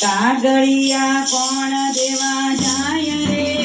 કાગળિયા કોણ દેવા જાય રે?